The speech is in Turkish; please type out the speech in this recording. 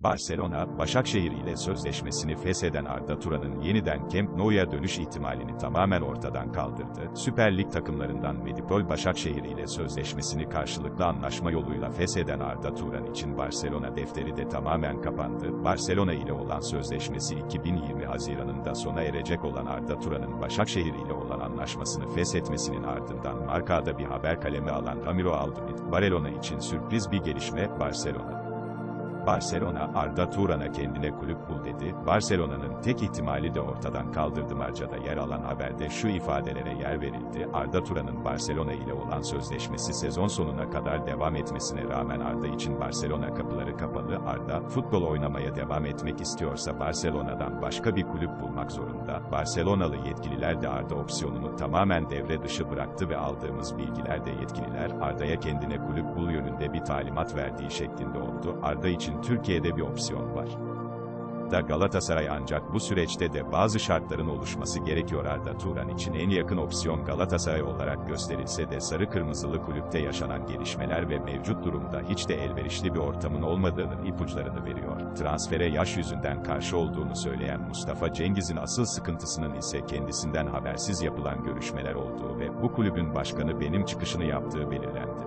Barcelona, Başakşehir ile sözleşmesini fesheden Arda Turan'ın yeniden Camp Nou'ya dönüş ihtimalini tamamen ortadan kaldırdı. Süper Lig takımlarından Medipol Başakşehir ile sözleşmesini karşılıklı anlaşma yoluyla fesheden Arda Turan için Barcelona defteri de tamamen kapandı. Barcelona ile olan sözleşmesi 2020 Haziran'ında sona erecek olan Arda Turan'ın Başakşehir ile olan anlaşmasını feshetmesinin ardından markada bir haber kalemi alan Ramiro Aldunit, Barcelona için sürpriz bir gelişme, Barcelona. Barcelona, Arda Turan'a kendine kulüp bul dedi. Barcelona'nın tek ihtimali de ortadan kaldırdı Marca'da yer alan haberde şu ifadelere yer verildi. Arda Turan'ın Barcelona ile olan sözleşmesi sezon sonuna kadar devam etmesine rağmen Arda için Barcelona kapıları kapalı. Arda, futbol oynamaya devam etmek istiyorsa Barcelona'dan başka bir kulüp bulmak zorunda. Barcelonalı yetkililer de Arda opsiyonunu tamamen devre dışı bıraktı ve aldığımız bilgilerde yetkililer Arda'ya kendine kulüp bul yönünde bir talimat verdiği şeklinde oldu. Arda için Türkiye'de bir opsiyon var. Da Galatasaray ancak bu süreçte de bazı şartların oluşması gerekiyor Arda Turan için en yakın opsiyon Galatasaray olarak gösterilse de sarı kırmızılı kulüpte yaşanan gelişmeler ve mevcut durumda hiç de elverişli bir ortamın olmadığının ipuçlarını veriyor. Transfere yaş yüzünden karşı olduğunu söyleyen Mustafa Cengiz'in asıl sıkıntısının ise kendisinden habersiz yapılan görüşmeler olduğu ve bu kulübün başkanı benim çıkışını yaptığı belirlendi.